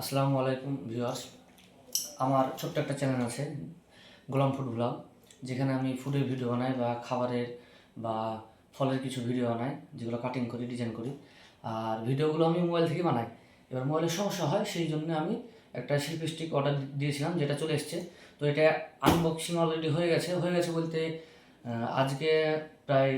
আসসালামু আলাইকুম ভিউয়ার্স। আমার ছোট্ট একটা চ্যানেল আছে, গোলাম ফুড ব্লগ, যেখানে আমি ফুডের ভিডিও বানাই বা খাবারের বা ফলের কিছু ভিডিও বানাই, যেগুলো কাটিং করি ডিজাইন করি। আর ভিডিওগুলো আমি মোবাইল থেকে বানাই। এবার মোবাইলের সমস্যা হয়, সেই জন্য আমি একটা সেলফি স্টিক অর্ডার দিয়েছিলাম, যেটা চলে এসছে। তো এটা আনবক্সিং অলরেডি হয়ে গেছে। হয়ে গেছে বলতে আজকে প্রায়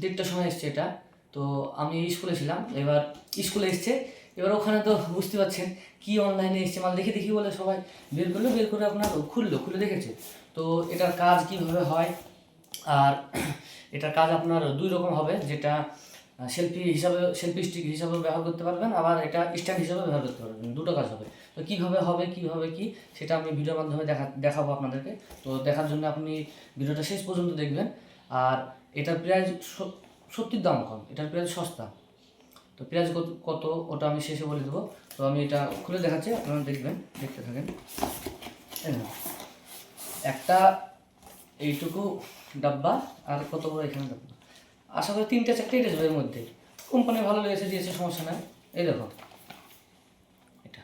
দেড়টার সময় এসছে এটা। তো আমি স্কুলে ছিলাম। এবার স্কুলে এসছে এবার ওখানে তো বুঝতে পারছেন কি অনলাইনে এসছে, মাল দেখে দেখি বলে সবাই। বের করল বের করে আপনার খুললো, খুলে দেখেছে। তো এটার কাজ কীভাবে হয়? আর এটার কাজ আপনার দুই রকম হবে, যেটা সেলফি হিসাবে সেলফি স্টিক হিসাবে ব্যবহার করতে পারবেন, আবার এটা স্ট্যান্ড হিসাবে ব্যবহার করতে পারবেন। দুটো কাজ হবে। তো কীভাবে হবে কীভাবে কি, সেটা আমি ভিডিওর মাধ্যমে দেখা, দেখাবো আপনাদেরকে। তো দেখার জন্য আপনি ভিডিওটা শেষ পর্যন্ত দেখবেন। আর এটার প্রাইস সত্যির দাম কম, এটার প্রাইস সস্তা। তো পেঁয়াজ কত ওটা আমি শেষে বলে দেবো। তো আমি এটা খুলে দেখাচ্ছি, আপনারা দেখবেন, দেখতে থাকেন। একটা এইটুকু ডাব্বা আর কত বড় এখানে ডাব্বা? আশা করি তিনটে চারটে এটা এর মধ্যে। কোম্পানি ভালো লেগেছে, দিয়েছে, সমস্যা নাই। এই দেখো এটা।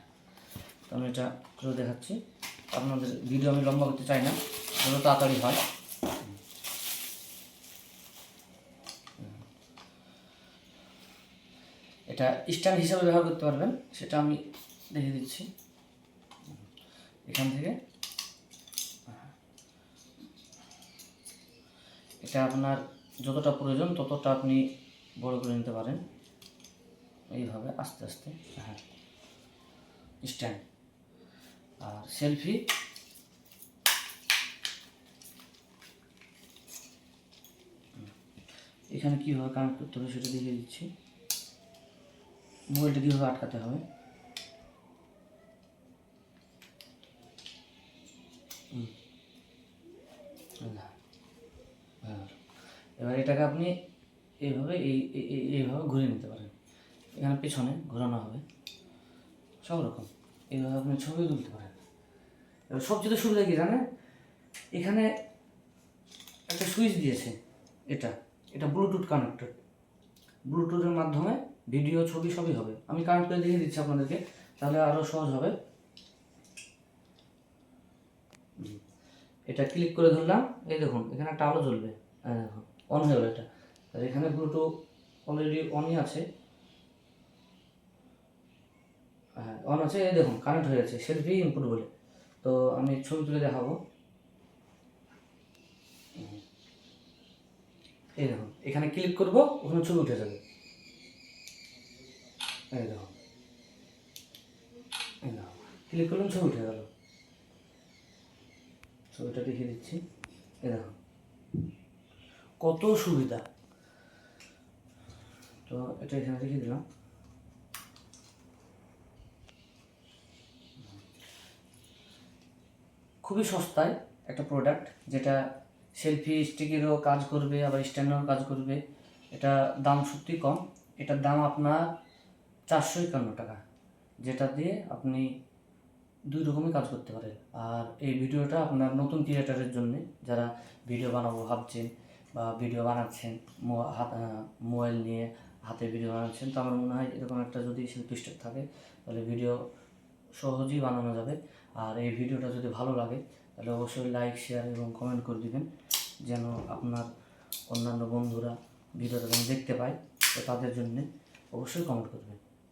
তো আমি এটা খুলে দেখাচ্ছি। আপনাদের ভিডিও আমি লম্বা করতে চাই না যত তাড়াতাড়ি হয়। এটা স্ট্যান্ড হিসাবে ব্যবহার করতে পারবেন, সেটা আমি দেখে দিচ্ছি। এখান থেকে। এটা আপনার যতটা প্রয়োজন ততটা আপনি বড় করে নিতে পারেন। এইভাবে আস্তে আস্তে। হ্যাঁ। স্ট্যান্ড আর সেলফি। এখানে কীভাবে কানেক্ট করতে হবে সেটা দেখিয়ে দিচ্ছি। মোবাইলটা কীভাবে আটকাতে হবে। এবার এটাকে আপনি এইভাবে এই এই- এই- এইভাবে ঘুরিয়ে নিতে পারেন। এখানে পেছনে ঘোরানো হবে। সব রকম। এইভাবে আপনি ছবি তুলতে পারেন। এবার সবচেয়ে সুবিধা কি জানেন? এখানে একটা সুইচ দিয়েছে। এটা। এটা ব্লুটুথ কানেক্টেড ব্লুটুথের মাধ্যমে ভিডিও, ছবি সবই হবে। আমি কানেক্ট করে দেখিয়ে দিচ্ছি আপনাদেরকে, তাহলে আরও সহজ হবে। এটা ক্লিক করে ধরলাম, এই দেখুন, এখানে একটা আলো জ্বলবে। অন হয়ে গেলো এটা। আর এখানে ব্লুটুথ অলরেডি অনই আছে। হ্যাঁ অন আছে, এই দেখুন কানেক্ট হয়ে গেছে, সেলফি ইনপুট বলে। তো আমি ছবি তুলে দেখাবো। এই দেখুন, এখানে ক্লিক করব, ওখানে ছবি উঠে যাবে। ক্লিক করলাম ছবি উঠে গেল। ছবিটা দেখিয়ে দিচ্ছি। এই কত সুবিধা। তো এটা এখানে দেখিয়ে দিলাম। খুবই সস্তায় একটা প্রোডাক্ট যেটা সেলফি স্টিকেরও কাজ করবে, আবার স্ট্যান্ডেরও কাজ করবে। এটা দাম সত্যি কম। এটার দাম আপনার চারশো একান্ন টাকা, যেটা দিয়ে আপনি দুই রকমই কাজ করতে পারেন। আর এই ভিডিওটা আপনার নতুন ক্রিয়েটারের জন্য, যারা ভিডিও বানাবো ভাবছেন বা ভিডিও বানাচ্ছেন মোবাইল নিয়ে হাতে ভিডিও বানাচ্ছেন, তো আমার মনে হয় এরকম একটা যদি শিল্পী থাকে, তাহলে ভিডিও সহজেই বানানো যাবে। আর এই ভিডিওটা যদি ভালো লাগে, তাহলে অবশ্যই লাইক শেয়ার এবং কমেন্ট করে দিবেন, যেন আপনার অন্যান্য বন্ধুরা ভিডিওটা যেন দেখতে পায়, তো তাদের জন্যে অবশ্যই কমেন্ট করবেন